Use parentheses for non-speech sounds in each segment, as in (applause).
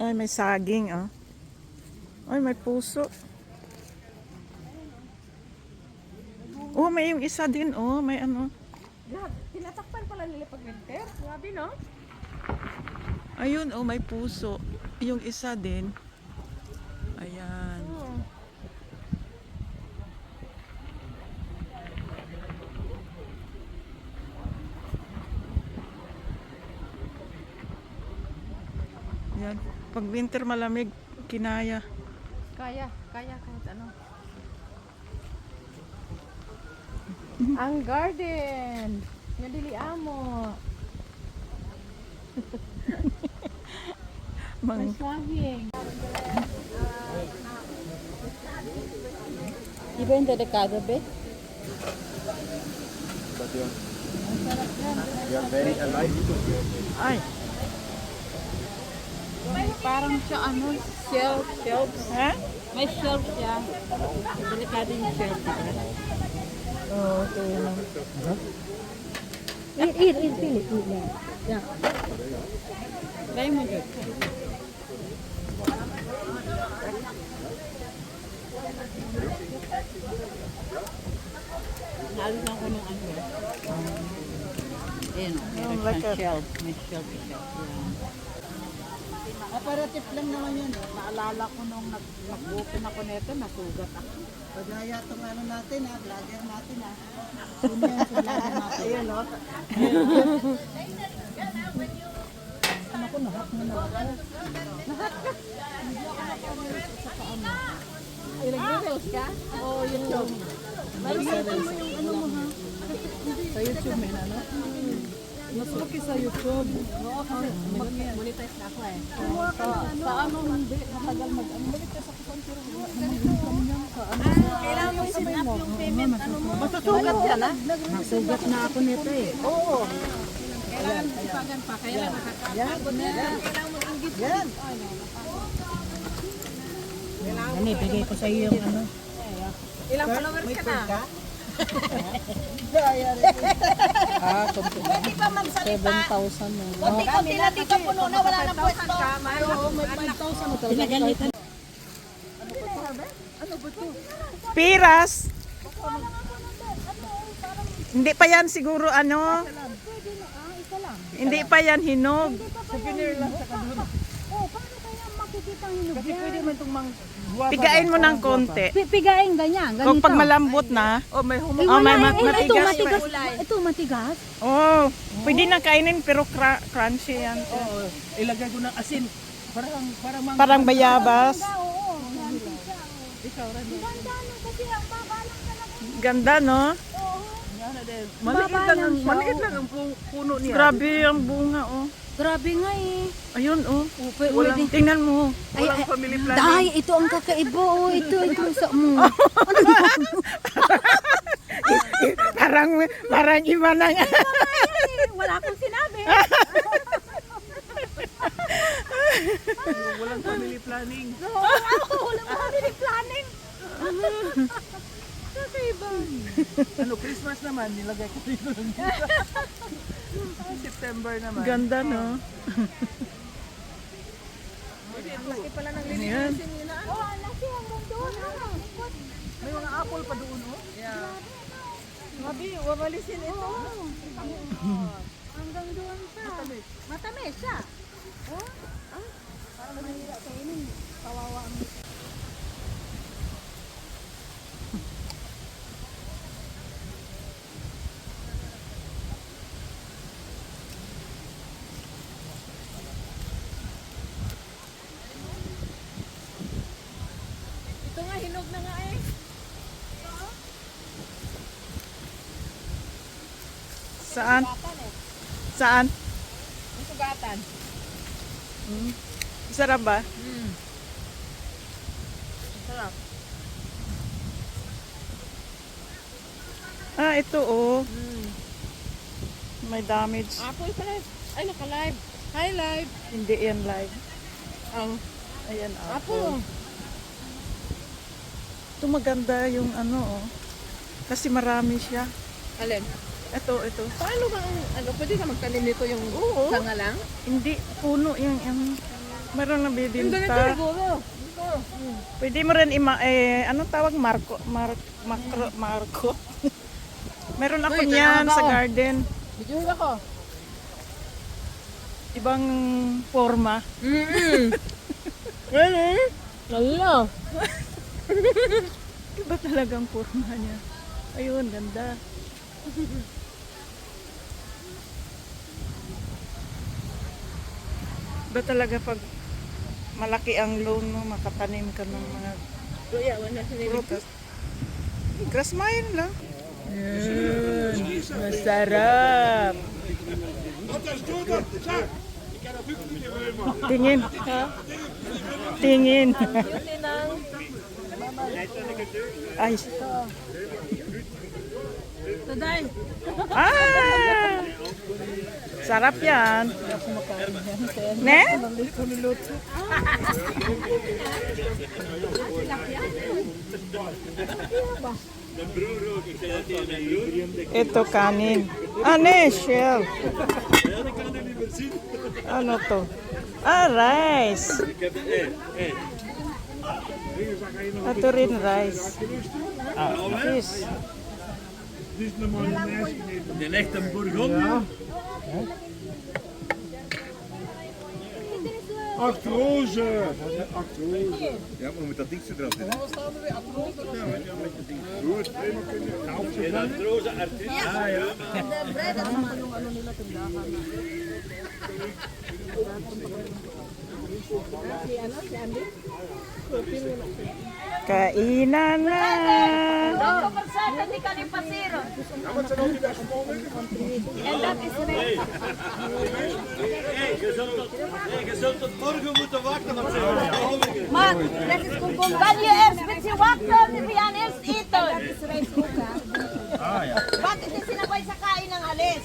Ay, may saging, oh. Ay, may puso. Oh, may yung isa din, oh. May ano. Lahat, tinatakpan pala nila pag winter. Grabe, no? Ayun, oh, may puso. Yung isa din. Ayan. Oo. Yan. Pag winter malamig, kinaya. Kaya, kaya kahit ano. Ang garden. Nga dili amo. (laughs) Mang, Masahing. Iba yung dedicado, be? But you're, you're very alive. ay, Parang siya ano, shelf, shelf. ha? May shelf siya. Delikado yung shelf. Oo, oh, ito yun. Eat, eat, eat, eat, eat. Yeah. Try mo dyan. Naalis lang ko ng ano. Meron Oh, like siyang shelf. May shelf siya. Aparatif lang naman yun. Naalala ko nung nag- nag-open ako nito, nasugat ako. Pagaya itong ano natin ha, vlogger natin ha. Sino yan sa vlogger natin? Ayun o. Ano ko, nahat mo na ako. Nahat ka? Hindi ako nakamit sa paano. Ay, nag-reels ka? Oo, YouTube. Nag-reels mo yung ano mo ha? Sa YouTube may ano? Mas laki sa YouTube. Oo, kasi Monetize na ako eh. sa, sa ano hindi, matagal mag ano. Monetize ako sa pero niyan sa ano. Kailangan mo up yung payment. Ano mo? Masusugat yan ha? Nasugat na ako nito eh. Oo. Kailangan mo sipagan pa. Kaya lang nakakapagod na. Kailangan mo ingit. Yan. Ano, ibigay ko sa iyo yung ano. Ilang followers ka na? Ah, (laughs) kumpi na. Hindi pa magsalita. 7,000 na. Kunti-kunti na dito puno na wala pwesto. Oo, may 5,000 na talaga. Pinagalitan. Piras. Hindi pa yan siguro ano. Hindi pa yan hinog. Oh, paano kaya makikita ang hinog Kasi pwede man itong mang Pigain mo ng konti. Pi- Pigain ganyan, ganito. Kung pag malambot na, Oh, may humo. Oh, may mat- ito matigas. matigas. Ito matigas. oh, pwede na kainin pero cra- crunchy yan. Oo, ilagay ko ng asin. Parang, parang mang... Parang bayabas. Ganda no, Maliit lang, lang ang, maliit oh. lang ang pu- puno niya. Grabe ang bunga, oh. Grabe nga eh. Ayun, oh. Pwede. Walang, tingnan mo. Ay, Walang ay, family planning. Dahil ito ang kakaiba oh. Ito, ito sa mo. (laughs) Parang, parang iba na nga. Wala akong sinabi. Walang family planning. (laughs) Oo, ako. Wala mo kami planning. (laughs) (laughs) Ano, Christmas naman, nilagay ko dito lang dito. Ah, September naman. Ganda, no? Laki pala ng Ayan. Oh, laki hanggang doon. May mga apple pa doon, oh. Yeah. Grabe, wawalisin ito. Hanggang doon pa. Matamis. Matamis siya. Oh? Ah? Parang mahirap kainin. Kawawa ang Saan? Saan? Ang sugatan. Sarap ba? Mm. Sarap. Ah, ito, oh. Mm. May damage. Apple pala. Ay, naka-live. Hi, live. Hindi yan live. Ang Ayan, apple. apple. Ito maganda yung ano, oh. Kasi marami siya. Alin? Ito, ito. Paano ba ang, ano, pwede ka magtanim nito yung Oo. sanga lang? Hindi, puno yung, yung Meron na bibinta. Pwede mo rin ima, eh, anong tawag? Marco, Mar, Macro, Marco. (laughs) Meron ako niyan sa garden. Video ako. Ibang forma. (laughs) Lalo. Iba talagang forma niya. Ayun, ganda. (laughs) Iba talaga pag malaki ang loan mo, makatanim ka ng mga prutas. Grass mine lang. masarap. Tingin. Tingin. Ay. Taday. Ah! Sarap yan. Ne? Ito kanin. Ano eh, shell? Ano to? Ah, rice. Ito rin rice. Fish. is een mayonaise Er legt een bourgond. Ja. Acht rozen. Ja, maar moet dat dingetje eraf doen. Staan er weer? Acht rozen. Ja, met ding. Goed. Rozen artiest. Ja, ah, ja. Ik. Kainan na. Je zult tot morgen moeten wachten, want ze. Ah ja. Bakit hindi sinabay sa kain ng alis?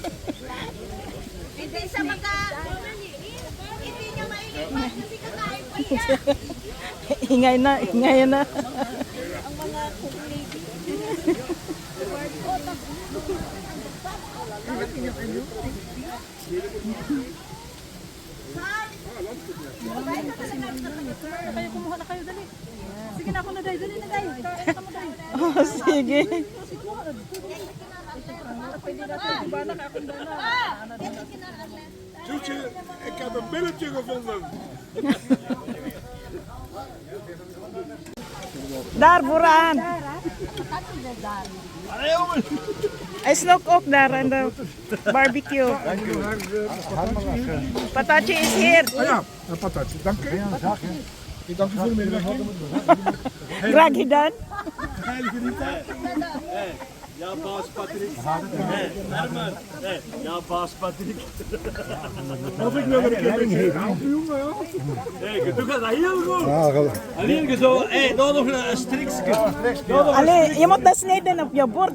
(laughs) hindi sa maka... Ingay na, ingay na. Kayo kumuha na kayo, dali. Sige na ako na, dali. Dali na, dali. Kaya ka mo, dali. Oh, sige. Ik heb een billetje gevonden. Dar, buraan. Ay, snook ook daar aan de barbecue. Patachi is here. Ah ja, een patatje. Dank u. Ik dank u voor de medewerking. Gragi dan. Ja, baas Patrick. Herman. Hey, ja, baas Patrick. Of ik er een ja. Hey, je doet dat heel goed. Alleen je zo, hey, daar nog een, strikje. Ale, je moet dat snijden op je bord.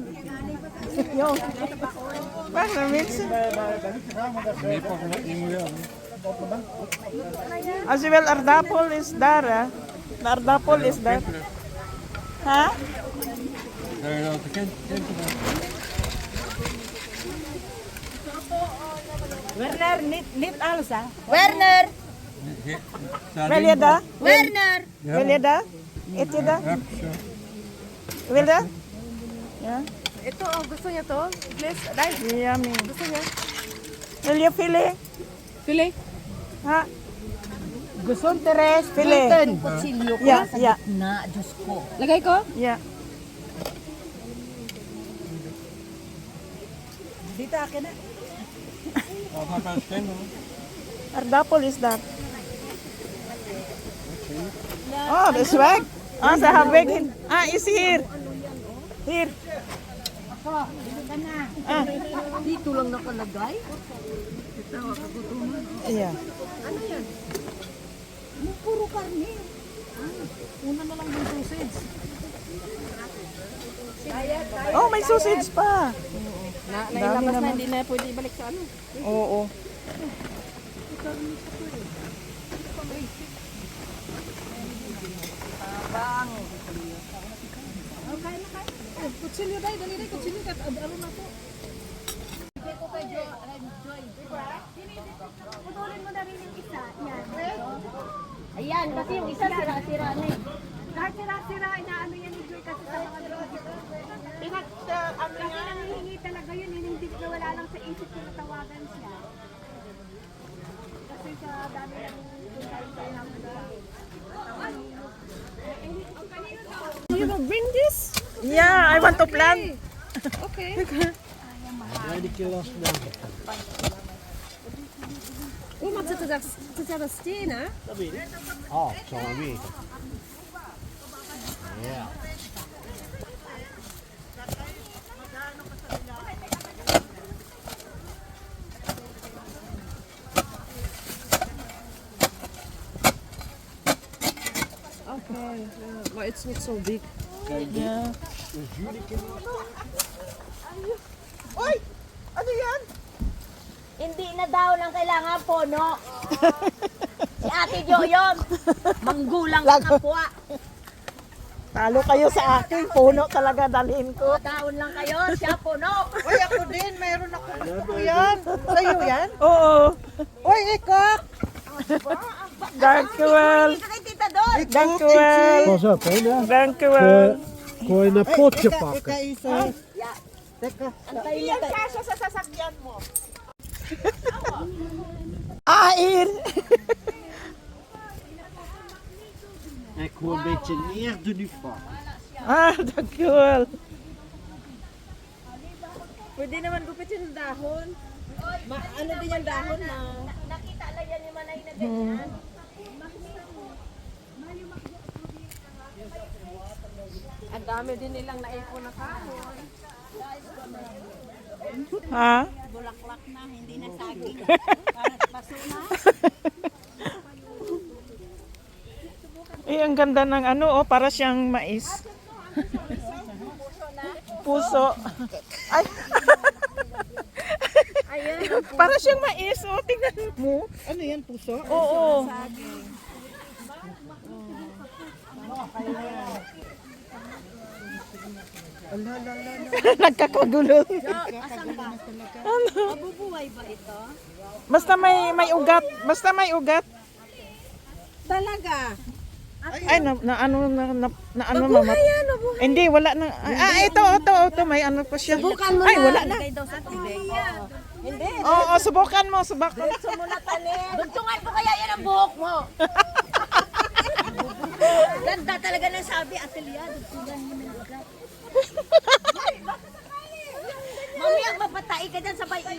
Yo. Wacht, dan mensen. Als je wil aardappel is daar, hè. Aardappel is daar. Ha? Werner, niet, niet alles hè. Werner! Wil je dat? Werner! Wil je dat? Eet je dat? Wil je dat? Ja? Ito, oh, gusto niya to? Please, dahil. Yummy. Gusto niya? Will you filet? Pili. Ha? Gusto Teres. Pili. Kutsilyo ko Yeah, sa yeah, gitna, Diyos ko. Lagay ko? yeah. Dito akin na. (laughs) Aardappel is that. Oh, the swag. Ah, sa habig. Ah, is here. Here. Ah, Dito lang nakalagay? yeah. Puro karne. Una na lang yung sausage. Oh, may sausage pa. Na, nailabas na, hindi na pwede ibalik sa ano. Oo. Kutsilyo, dali. Dali, dali. Kutsilyo. Kat, ano na to? Putulin mo na rin yung isa. Ayan, kasi yung isa sira-sira na eh. Lahat sira-sira, inaano yan ni Joy kasi sa mga. Pinag, uh, ano Kasi nangihingi talaga yun, yun hindi na wala lang sa isip ko natawagan siya. Kasi sa dami ng puntahin kayo ng You will bring this? Yeah, I want to plant. Uma, (laughs) co to za, co to za stina? Oh, zo maar weer. Ja. Okay, is niet zo dik. Yeah. Oy! Ano yan? Hindi na daw lang kailangan pono. (laughs) si Ate Jo yun. Manggulang ka kapwa. Talo kayo sa akin. Puno talaga dalhin ko. Taon lang kayo, siya puno. Uy, ako din. Mayroon ako. Ano yan? Sa'yo yan? Oo. Uy, ikok! Dankjewel. Hindi Dankjewel. Pas op, hè. ja. Dankjewel. Gooi je een potje pakken. Antayin kayo. Kasya sa sasakyan mo. (laughs) Air! Ik hoor een beetje neer nu van. Ah, dankjewel. Pwede naman gupitin ng dahon. Ma, ano din yung dahon na? Nakita lang yan ni Manay na ganyan. Dami din nilang naipon na kahoy. Ha? Bulaklak na, hindi na saging. (laughs) Eh, ang ganda ng ano, oh, para siyang mais. Puso. Ay. (laughs) para siyang mais, oh, tingnan mo. Ano yan, puso? Oo. (laughs) Nagkakagulo. ano? Mabubuhay ba ito? Basta may may ugat. Basta may ugat. Talaga? Ay, na, na ano na, na, na ano mama. Hindi, wala na. Ah, ito, ito, ito, may ano pa siya. Ay, wala na. Hindi. Oo, oh, subukan mo, subukan. Dugtungan ko kaya yan ang buhok mo. (laughs) Ganda talaga ng sabi, Atelia, dugtungan mo ng ugat. Mamaya mapatay ka dyan sa bayi. Ay,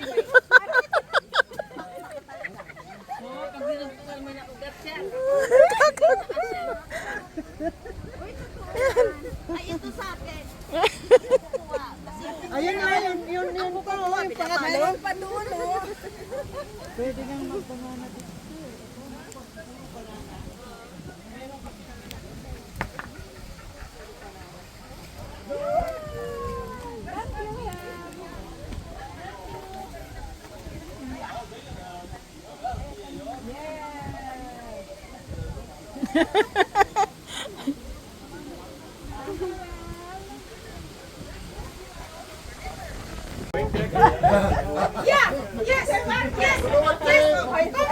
(laughs) ito sa akin. Ayun na, yun, yun, yun pa, oh, yung pangatlo. pa doon, oh. Pwede kang magbanana dito. Okay,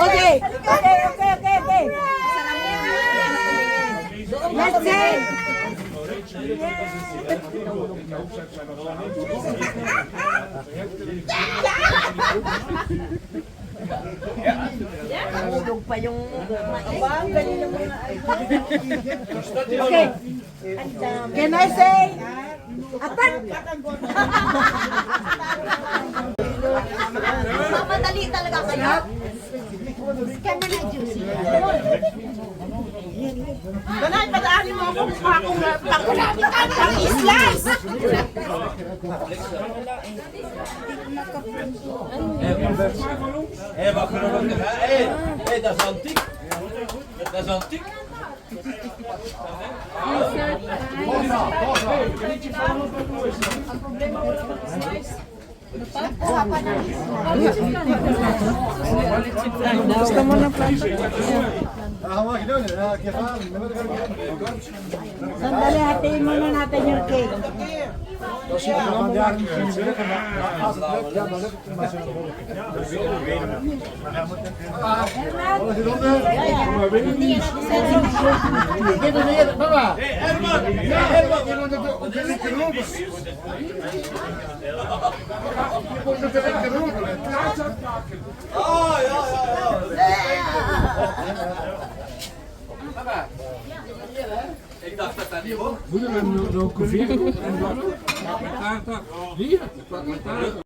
okay, okay, okay, okay. Let's say. Nahulog pa yung mga Okay. Can I say? Apat! Mamadali talaga kayo. Kama na juicy. Ganay, padaanin mo ako kung akong pang pang islas. Hé, wat kunnen we Hé, hé, dat is antiek. Dat is antiek. Mo na plant? Sandalye atayım, manan atayım ki. Ah, ja, ja, ja. Moeder, we hebben er ook een vier. Met taart. Hier, met taart.